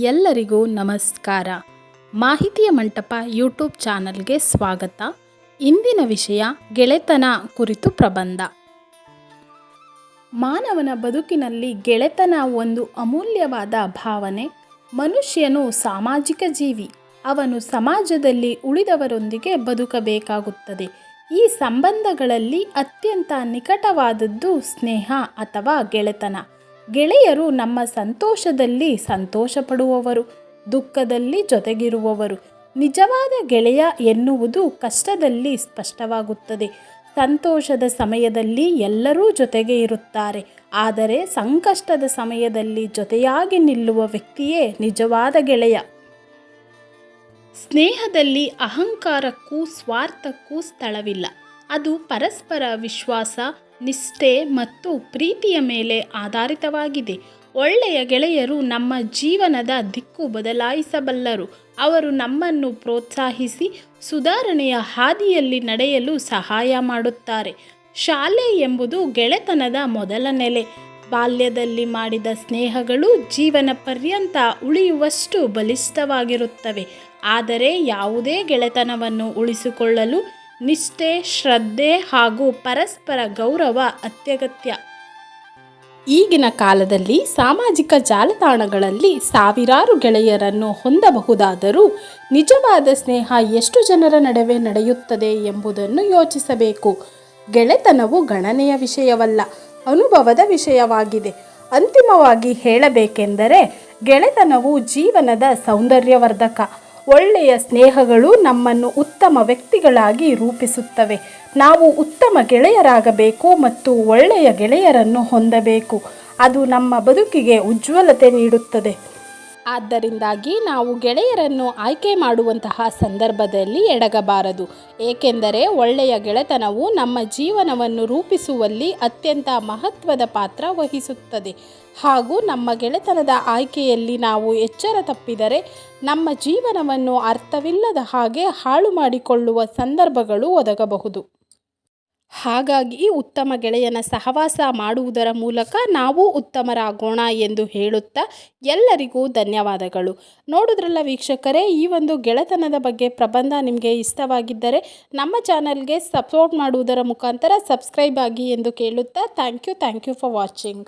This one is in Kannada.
ಎಲ್ಲರಿಗೂ ನಮಸ್ಕಾರ. ಮಾಹಿತಿಯ ಮಂಟಪ ಯೂಟ್ಯೂಬ್ ಚಾನಲ್ಗೆ ಸ್ವಾಗತ. ಇಂದಿನ ವಿಷಯ ಗೆಳೆತನ ಕುರಿತು ಪ್ರಬಂಧ. ಮಾನವನ ಬದುಕಿನಲ್ಲಿ ಗೆಳೆತನ ಒಂದು ಅಮೂಲ್ಯವಾದ ಭಾವನೆ. ಮನುಷ್ಯನು ಸಾಮಾಜಿಕ ಜೀವಿ. ಅವನು ಸಮಾಜದಲ್ಲಿ ಉಳಿದವರೊಂದಿಗೆ ಬದುಕಬೇಕಾಗುತ್ತದೆ. ಈ ಸಂಬಂಧಗಳಲ್ಲಿ ಅತ್ಯಂತ ನಿಕಟವಾದದ್ದು ಸ್ನೇಹ ಅಥವಾ ಗೆಳೆತನ. ಗೆಳೆಯರು ನಮ್ಮ ಸಂತೋಷದಲ್ಲಿ ಸಂತೋಷ ಪಡುವವರು ದುಃಖದಲ್ಲಿ ಜೊತೆಗಿರುವವರು. ನಿಜವಾದ ಗೆಳೆಯ ಎನ್ನುವುದು ಕಷ್ಟದಲ್ಲಿ ಸ್ಪಷ್ಟವಾಗುತ್ತದೆ. ಸಂತೋಷದ ಸಮಯದಲ್ಲಿ ಎಲ್ಲರೂ ಜೊತೆಗೆ ಇರುತ್ತಾರೆ. ಆದರೆ ಸಂಕಷ್ಟದ ಸಮಯದಲ್ಲಿ ಜೊತೆಯಾಗಿ ನಿಲ್ಲುವ ವ್ಯಕ್ತಿಯೇ ನಿಜವಾದ ಗೆಳೆಯ. ಸ್ನೇಹದಲ್ಲಿ ಅಹಂಕಾರಕ್ಕೂ ಸ್ವಾರ್ಥಕ್ಕೂ ಸ್ಥಳವಿಲ್ಲ. ಅದು ಪರಸ್ಪರ ವಿಶ್ವಾಸ ನಿಷ್ಠೆ ಮತ್ತು ಪ್ರೀತಿಯ ಮೇಲೆ ಆಧಾರಿತವಾಗಿದೆ. ಒಳ್ಳೆಯ ಗೆಳೆಯರು ನಮ್ಮ ಜೀವನದ ದಿಕ್ಕು ಬದಲಾಯಿಸಬಲ್ಲರು. ಅವರು ನಮ್ಮನ್ನು ಪ್ರೋತ್ಸಾಹಿಸಿ ಸುಧಾರಣೆಯ ಹಾದಿಯಲ್ಲಿ ನಡೆಯಲು ಸಹಾಯ ಮಾಡುತ್ತಾರೆ. ಶಾಲೆ ಎಂಬುದು ಗೆಳೆತನದ ಮೊದಲ ನೆಲೆ. ಬಾಲ್ಯದಲ್ಲಿ ಮಾಡಿದ ಸ್ನೇಹಗಳು ಜೀವನ ಪರ್ಯಂತ ಉಳಿಯುವಷ್ಟು ಬಲಿಷ್ಠವಾಗಿರುತ್ತವೆ. ಆದರೆ ಯಾವುದೇ ಗೆಳೆತನವನ್ನು ಉಳಿಸಿಕೊಳ್ಳಲು ನಿಷ್ಠೆ, ಶ್ರದ್ಧೆ ಹಾಗೂ ಪರಸ್ಪರ ಗೌರವ ಅತ್ಯಗತ್ಯ. ಈಗಿನ ಕಾಲದಲ್ಲಿ ಸಾಮಾಜಿಕ ಜಾಲತಾಣಗಳಲ್ಲಿ ಸಾವಿರಾರು ಗೆಳೆಯರನ್ನು ಹೊಂದಬಹುದಾದರೂ ನಿಜವಾದ ಸ್ನೇಹ ಎಷ್ಟು ಜನರ ನಡುವೆ ನಡೆಯುತ್ತದೆ ಎಂಬುದನ್ನು ಯೋಚಿಸಬೇಕು. ಗೆಳೆತನವು ಗಣನೆಯ ವಿಷಯವಲ್ಲ, ಅನುಭವದ ವಿಷಯವಾಗಿದೆ. ಅಂತಿಮವಾಗಿ ಹೇಳಬೇಕೆಂದರೆ ಗೆಳೆತನವು ಜೀವನದ ಸೌಂದರ್ಯವರ್ಧಕ ಒಳ್ಳೆಯ ಸ್ನೇಹಗಳು ನಮ್ಮನ್ನು ಉತ್ತಮ ವ್ಯಕ್ತಿಗಳಾಗಿ ರೂಪಿಸುತ್ತವೆ. ನಾವು ಉತ್ತಮ ಗೆಳೆಯರಾಗಬೇಕು ಮತ್ತು ಒಳ್ಳೆಯ ಗೆಳೆಯರನ್ನು ಹೊಂದಬೇಕು. ಅದು ನಮ್ಮ ಬದುಕಿಗೆ ಉಜ್ವಲತೆ ನೀಡುತ್ತದೆ. ಆದ್ದರಿಂದಾಗಿ ನಾವು ಗೆಳೆಯರನ್ನು ಆಯ್ಕೆ ಮಾಡುವಂತಹ ಸಂದರ್ಭದಲ್ಲಿ ಎಡಗಬಾರದು. ಏಕೆಂದರೆ ಒಳ್ಳೆಯ ಗೆಳೆತನವು ನಮ್ಮ ಜೀವನವನ್ನು ರೂಪಿಸುವಲ್ಲಿ ಅತ್ಯಂತ ಮಹತ್ವದ ಪಾತ್ರ ವಹಿಸುತ್ತದೆ. ಹಾಗೂ ನಮ್ಮ ಗೆಳೆತನದ ಆಯ್ಕೆಯಲ್ಲಿ ನಾವು ಎಚ್ಚರ ತಪ್ಪಿದರೆ ನಮ್ಮ ಜೀವನವನ್ನು ಅರ್ಥವಿಲ್ಲದ ಹಾಗೆ ಹಾಳು ಮಾಡಿಕೊಳ್ಳುವ ಸಂದರ್ಭಗಳು ಒದಗಬಹುದು. ಹಾಗಾಗಿ ಉತ್ತಮ ಗೆಳೆಯನ ಸಹವಾಸ ಮಾಡುವುದರ ಮೂಲಕ ನಾವು ಉತ್ತಮರಾಗೋಣ ಎಂದು ಹೇಳುತ್ತಾ ಎಲ್ಲರಿಗೂ ಧನ್ಯವಾದಗಳು. ನೋಡಿದ್ರಲ್ಲ ವೀಕ್ಷಕರೇ, ಈ ಒಂದು ಗೆಳೆತನದ ಬಗ್ಗೆ ಪ್ರಬಂಧ ನಿಮಗೆ ಇಷ್ಟವಾಗಿದ್ದರೆ ನಮ್ಮ ಚಾನಲ್ಗೆ ಸಪೋರ್ಟ್ ಮಾಡುವುದರ ಮುಖಾಂತರ ಸಬ್ಸ್ಕ್ರೈಬ್ ಆಗಿ ಎಂದು ಕೇಳುತ್ತಾ thank you thank you for watching.